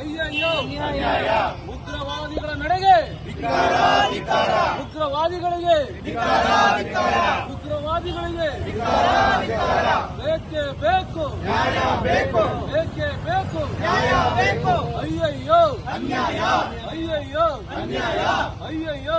ಅಯ್ಯಯ್ಯೋ ಉಗ್ರವಾದಿಗಳ ನಡೆಗೆ. ಉಗ್ರವಾದಿಗಳಿಗೆ ಉಗ್ರವಾದಿಗಳಿಗೆ ಬೇಕೇ ಬೇಕು. ಬೇಕೇ ಬೇಕು. ಬೇಕು ಅಯ್ಯಯ್ಯೋ. ಅಯ್ಯಯ್ಯೋ. ಅಯ್ಯಯ್ಯೋ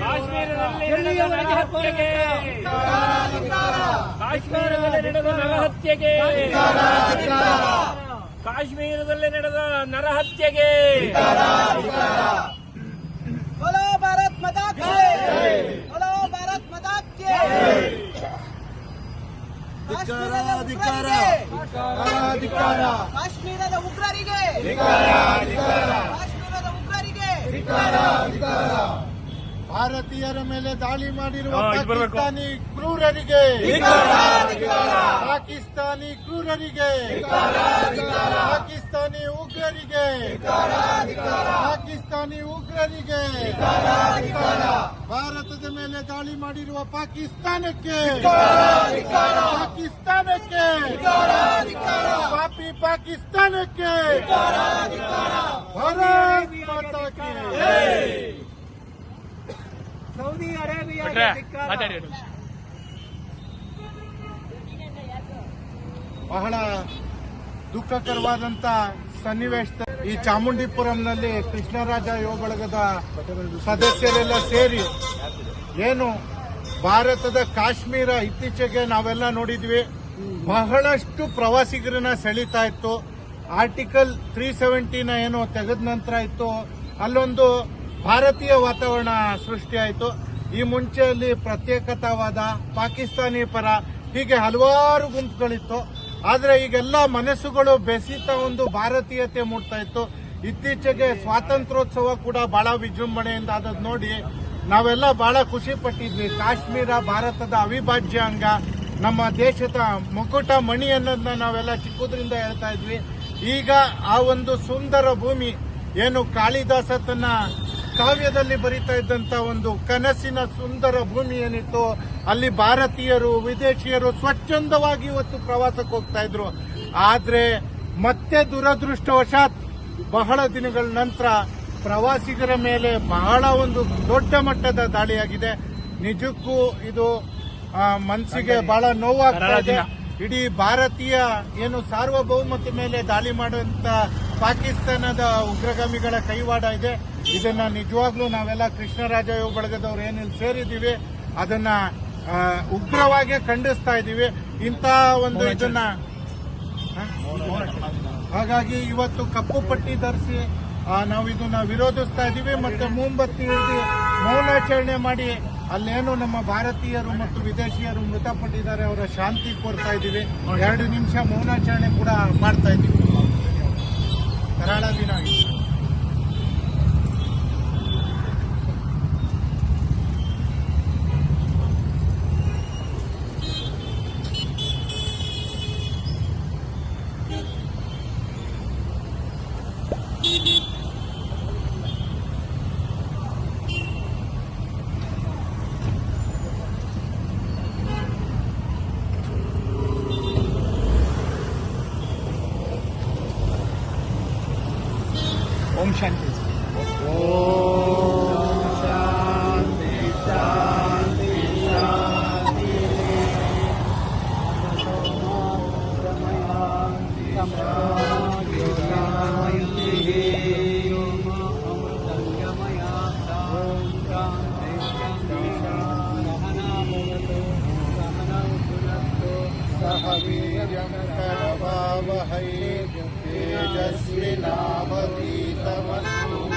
ಕಾಶ್ಮೀರದಲ್ಲಿ ನಡೆದ ನರಹತ್ಯೆಗೆ ಕಾಶ್ಮೀರದಲ್ಲಿ ನಡೆದ ನರಹತ್ಯೆಗೆ ಕಾಶ್ಮೀರದಲ್ಲಿ ನಡೆದ ಭಾರತೀಯರ ಮೇಲೆ ದಾಳಿ ಮಾಡಿರುವ. ಪಾಕಿಸ್ತಾನಿ ಕ್ರೂರರಿಗೆ. ಪಾಕಿಸ್ತಾನಿ ಕ್ರೂರರಿಗೆ. ಪಾಕಿಸ್ತಾನಿ ಉಗ್ರರಿಗೆ. ಪಾಕಿಸ್ತಾನಿ ಉಗ್ರರಿಗೆ. ಭಾರತದ ಮೇಲೆ ದಾಳಿ ಮಾಡಿರುವ ಪಾಕಿಸ್ತಾನಕ್ಕೆ. ಪಾಕಿಸ್ತಾನಕ್ಕೆ ಪಾಪಿ ಪಾಕಿಸ್ತಾನಕ್ಕೆ. ಭಾರತ್ ಸೌದಿ ಅರೇಬಿಯಾ ಬಹಳ ದುಃಖಕರವಾದಂತ ಸನ್ನಿವೇಶ. ಈ ಚಾಮುಂಡಿಪುರಂನಲ್ಲಿ ಕೃಷ್ಣರಾಜ ಯೋಗ ಬಳಗದ ಸದಸ್ಯರೆಲ್ಲ ಸೇರಿ ಏನು ಭಾರತದ ಕಾಶ್ಮೀರ ಇತ್ತೀಚೆಗೆ ನಾವೆಲ್ಲ ನೋಡಿದ್ವಿ. ಬಹಳಷ್ಟು ಪ್ರವಾಸಿಗರನ್ನ ಸೆಳೀತಾ ಇತ್ತು. ಆರ್ಟಿಕಲ್ ತ್ರೀ ಸೆವೆಂಟಿನ ಏನು ತೆಗೆದ ನಂತರ ಇತ್ತು. ಅಲ್ಲೊಂದು ಭಾರತೀಯ ವಾತಾವರಣ ಸೃಷ್ಟಿಯಾಯಿತು ಈ ಮುಂಚೆಯಲ್ಲಿ ಪ್ರತ್ಯೇಕತಾವಾದ ಪಾಕಿಸ್ತಾನಿ ಪರ ಹೀಗೆ ಹಲವಾರು ಗುಂಪುಗಳಿತ್ತು. ಆದರೆ ಈಗೆಲ್ಲ ಮನಸ್ಸುಗಳು ಬೆಸೀತಾ ಒಂದು ಭಾರತೀಯತೆ ಮೂಡ್ತಾ ಇತ್ತು. ಇತ್ತೀಚೆಗೆ ಸ್ವಾತಂತ್ರ್ಯೋತ್ಸವ ಕೂಡ ಬಹಳ ವಿಜೃಂಭಣೆಯಿಂದ ಆದದ್ದು ನೋಡಿ ನಾವೆಲ್ಲ ಬಹಳ ಖುಷಿ ಪಟ್ಟಿದ್ವಿ. ಕಾಶ್ಮೀರ, ಭಾರತದ ಅವಿಭಾಜ್ಯ ಅಂಗ ನಮ್ಮ ದೇಶದ ಮುಕುಟ ಮಣಿ ಅನ್ನೋದನ್ನ ನಾವೆಲ್ಲ ಚಿಕ್ಕದ್ರಿಂದ ಹೇಳ್ತಾ ಇದ್ವಿ. ಈಗ ಆ ಒಂದು ಸುಂದರ ಭೂಮಿ ಏನು ಕಾಳಿದಾಸ ತನ್ನ ಕಾವ್ಯದಲ್ಲಿ ಬರಿತಾ ಇದ್ದಂತ ಒಂದು ಕನಸಿನ ಸುಂದರ ಭೂಮಿ ಏನಿತ್ತು, ಅಲ್ಲಿ ಭಾರತೀಯರು, ವಿದೇಶಿಯರು ಸ್ವಚ್ಛಂದವಾಗಿ ಇವತ್ತು ಪ್ರವಾಸಕ್ಕೆ ಹೋಗ್ತಾ ಇದ್ರು. ಆದ್ರೆ ಮತ್ತೆ ದುರದೃಷ್ಟವಶಾತ್ ಬಹಳ ದಿನಗಳ ನಂತರ ಪ್ರವಾಸಿಗರ ಮೇಲೆ ಬಹಳ ಒಂದು ದೊಡ್ಡ ಮಟ್ಟದ ದಾಳಿಯಾಗಿದೆ. ನಿಜಕ್ಕೂ ಇದು ಆ, ಮನ್ಸಿಗೆ ಬಹಳ ನೋವಾಗ್ತಾ ಇದೆ. ಇಡೀ ಭಾರತೀಯ ಏನು ಸಾರ್ವಭೌಮತೆ ಮೇಲೆ ದಾಳಿ ಮಾಡುವಂತ ಪಾಕಿಸ್ತಾನದ ಉಗ್ರಗಾಮಿಗಳ ಕೈವಾಡ ಇದೆ. ಇದನ್ನ ನಿಜವಾಗ್ಲೂ ನಾವೆಲ್ಲ ಕೃಷ್ಣರಾಜ ಯುವ ಬಳಗದವ್ರು ಏನಿಲ್ಲಿ ಸೇರಿದ್ದೀವಿ. ಅದನ್ನ ಉಗ್ರವಾಗಿ ಖಂಡಿಸ್ತಾ ಇದ್ದೀವಿ. ಇಂಥ ಒಂದು ಇದನ್ನ ಹಾಗಾಗಿ ಇವತ್ತು ಕಪ್ಪು ಪಟ್ಟಿ ಧರಿಸಿ ನಾವು ಇದನ್ನ ವಿರೋಧಿಸ್ತಾ ಇದ್ದೀವಿ ಮತ್ತೆ ಮೋಂಬತ್ತಿ ಹಿಡಿದು ಮೌನಾಚರಣೆ ಮಾಡಿ ಅಲ್ಲೇನು ನಮ್ಮ ಭಾರತೀಯರು ಮತ್ತು ವಿದೇಶಿಯರು ಮೃತಪಟ್ಟಿದ್ದಾರೆ, ಅವರ ಶಾಂತಿ ಕೋರ್ತಾ ಇದ್ದೀವಿ ಎರಡು ನಿಮಿಷ ಮೌನಾಚರಣೆ ಕೂಡ ಮಾಡ್ತಾ ಇದ್ದೀವಿ ಕರಾಳ ದಿನ ಇದು. ಓಂ कर्मवहै तेजस्विनावतीतमस्तु